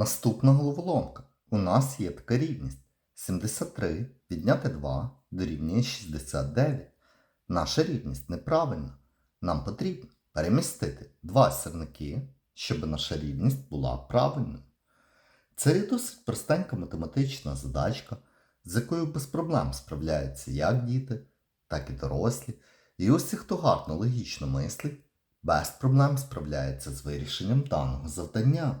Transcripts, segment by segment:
Наступна головоломка. У нас є така рівність. 73 відняти 2 дорівнює 69. Наша рівність неправильна. Нам потрібно перемістити два сірники, щоб наша рівність була правильною. Це є досить простенька математична задачка, з якою без проблем справляються як діти, так і дорослі. І усі, хто гарно логічно мислить, без проблем справляється з вирішенням даного завдання.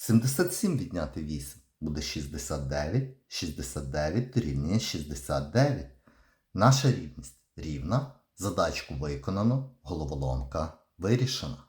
77 відняти 8 буде 69, 69 дорівнює 69. Наша рівність рівна, задачку виконано, головоломка вирішена.